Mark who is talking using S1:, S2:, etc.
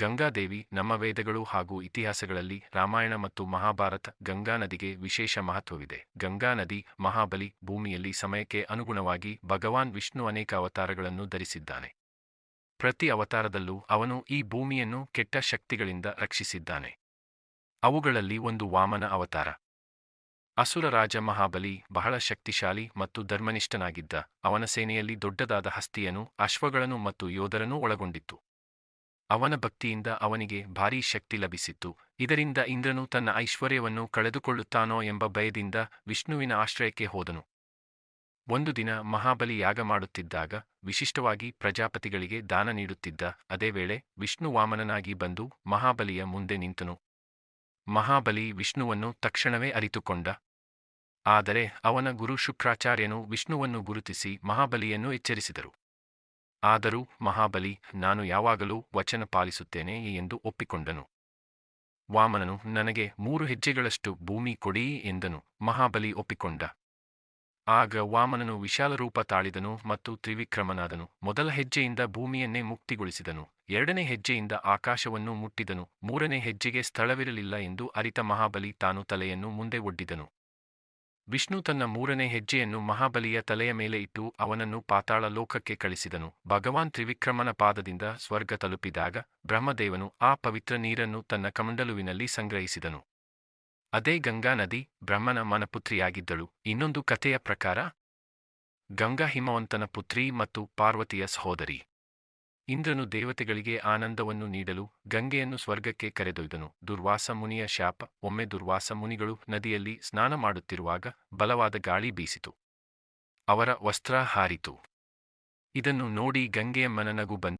S1: ಗಂಗಾದೇವಿ, ನಮ್ಮ ವೇದಗಳು ಹಾಗೂ ಇತಿಹಾಸಗಳಲ್ಲಿ ರಾಮಾಯಣ ಮತ್ತು ಮಹಾಭಾರತ ಗಂಗಾ ನದಿಗೆ ವಿಶೇಷ ಮಹತ್ವವಿದೆ. ಗಂಗಾ ನದಿ ಮಹಾಬಲಿ ಭೂಮಿಯಲ್ಲಿ ಸಮಯಕ್ಕೆ ಅನುಗುಣವಾಗಿ ಭಗವಾನ್ ವಿಷ್ಣು ಅನೇಕ ಅವತಾರಗಳನ್ನು ಧರಿಸಿದ್ದಾನೆ. ಪ್ರತಿ ಅವತಾರದಲ್ಲೂ ಅವನು ಈ ಭೂಮಿಯನ್ನು ಕೆಟ್ಟ ಶಕ್ತಿಗಳಿಂದ ರಕ್ಷಿಸಿದ್ದಾನೆ. ಅವುಗಳಲ್ಲಿ ಒಂದು ವಾಮನ ಅವತಾರ. ಅಸುರ ರಾಜ ಮಹಾಬಲಿ ಬಹಳ ಶಕ್ತಿಶಾಲಿ ಮತ್ತು ಧರ್ಮನಿಷ್ಠನಾಗಿದ್ದ, ಅವನ ಸೇನೆಯಲ್ಲಿ ದೊಡ್ಡದಾದ ಹಸ್ತಿಯನು ಅಶ್ವಗಳನ್ನು ಮತ್ತು ಯೋಧರನ್ನೂ ಒಳಗೊಂಡಿತ್ತು. ಅವನ ಭಕ್ತಿಯಿಂದ ಅವನಿಗೆ ಭಾರೀ ಶಕ್ತಿ ಲಭಿಸಿತ್ತು. ಇದರಿಂದ ಇಂದ್ರನು ತನ್ನ ಐಶ್ವರ್ಯವನ್ನು ಕಳೆದುಕೊಳ್ಳುತ್ತಾನೋ ಎಂಬ ಭಯದಿಂದ ವಿಷ್ಣುವಿನ ಆಶ್ರಯಕ್ಕೆ ಹೋದನು. ಒಂದು ದಿನ ಮಹಾಬಲಿ ಯಾಗ ಮಾಡುತ್ತಿದ್ದಾಗ ವಿಶಿಷ್ಟವಾಗಿ ಪ್ರಜಾಪತಿಗಳಿಗೆ ದಾನ ನೀಡುತ್ತಿದ್ದ ಅದೇ ವೇಳೆ ವಿಷ್ಣು ವಾಮನನಾಗಿ ಬಂದು ಮಹಾಬಲಿಯ ಮುಂದೆ ನಿಂತನು. ಮಹಾಬಲಿ ವಿಷ್ಣುವನ್ನು ತಕ್ಷಣವೇ ಅರಿತುಕೊಂಡ. ಆದರೆ ಅವನ ಗುರು ಶುಕ್ರಾಚಾರ್ಯನು ವಿಷ್ಣುವನ್ನು ಗುರುತಿಸಿ ಮಹಾಬಲಿಯನ್ನು ಎಚ್ಚರಿಸಿದರು. ಆದರೂ ಮಹಾಬಲಿ, ನಾನು ಯಾವಾಗಲೂ ವಚನ ಪಾಲಿಸುತ್ತೇನೆ ಎಂದು ಒಪ್ಪಿಕೊಂಡನು. ವಾಮನನು, ನನಗೆ ಮೂರು ಹೆಜ್ಜೆಗಳಷ್ಟು ಭೂಮಿ ಕೊಡಿ ಎಂದನು. ಮಹಾಬಲಿ ಒಪ್ಪಿಕೊಂಡ. ಆಗ ವಾಮನನು ವಿಶಾಲ ರೂಪ ತಾಳಿದನು ಮತ್ತು ತ್ರಿವಿಕ್ರಮನಾದನು. ಮೊದಲ ಹೆಜ್ಜೆಯಿಂದ ಭೂಮಿಯನ್ನೇ ಮುಕ್ತಿಗೊಳಿಸಿದನು. ಎರಡನೇ ಹೆಜ್ಜೆಯಿಂದ ಆಕಾಶವನ್ನು ಮುಟ್ಟಿದನು. ಮೂರನೇ ಹೆಜ್ಜೆಗೆ ಸ್ಥಳವಿರಲಿಲ್ಲ ಎಂದು ಅರಿತ ಮಹಾಬಲಿ ತಾನು ತಲೆಯನ್ನು ಮುಂದೆ ಒಡ್ಡಿದನು. ವಿಷ್ಣು ತನ್ನ ಮೂರನೇ ಹೆಜ್ಜೆಯನ್ನು ಮಹಾಬಲಿಯ ತಲೆಯ ಮೇಲೆ ಇಟ್ಟು ಅವನನ್ನು ಪಾತಾಳ ಲೋಕಕ್ಕೆ ಕಳಿಸಿದನು. ಭಗವಾನ್ ತ್ರಿವಿಕ್ರಮನ ಪಾದದಿಂದ ಸ್ವರ್ಗ ತಲುಪಿದಾಗ ಬ್ರಹ್ಮದೇವನು ಆ ಪವಿತ್ರ ನೀರನ್ನು ತನ್ನ ಕಮಂಡಲುವಿನಲ್ಲಿ ಸಂಗ್ರಹಿಸಿದನು. ಅದೇ ಗಂಗಾ ನದಿ ಬ್ರಹ್ಮನ ಮನಪುತ್ರಿಯಾಗಿದ್ದಳು. ಇನ್ನೊಂದು ಕಥೆಯ ಪ್ರಕಾರ, ಗಂಗಾ ಹಿಮವಂತನ ಪುತ್ರಿ ಮತ್ತು ಪಾರ್ವತಿಯ ಸಹೋದರಿ. ಇಂದ್ರನು ದೇವತೆಗಳಿಗೆ ಆನಂದವನ್ನು ನೀಡಲು ಗಂಗೆಯನ್ನು ಸ್ವರ್ಗಕ್ಕೆ ಕರೆದೊಯ್ದನು. ದುರ್ವಾಸ ಮುನಿಯ ಶಾಪ, ಒಮ್ಮೆ ದುರ್ವಾಸ ಮುನಿಗಳು ನದಿಯಲ್ಲಿ ಸ್ನಾನ ಮಾಡುತ್ತಿರುವಾಗ ಬಲವಾದ ಗಾಳಿ ಬೀಸಿತು. ಅವರ ವಸ್ತ್ರ ಹಾರಿತು. ಇದನ್ನು ನೋಡಿ ಗಂಗೆಯ ಮನನಗು ಬಂತು.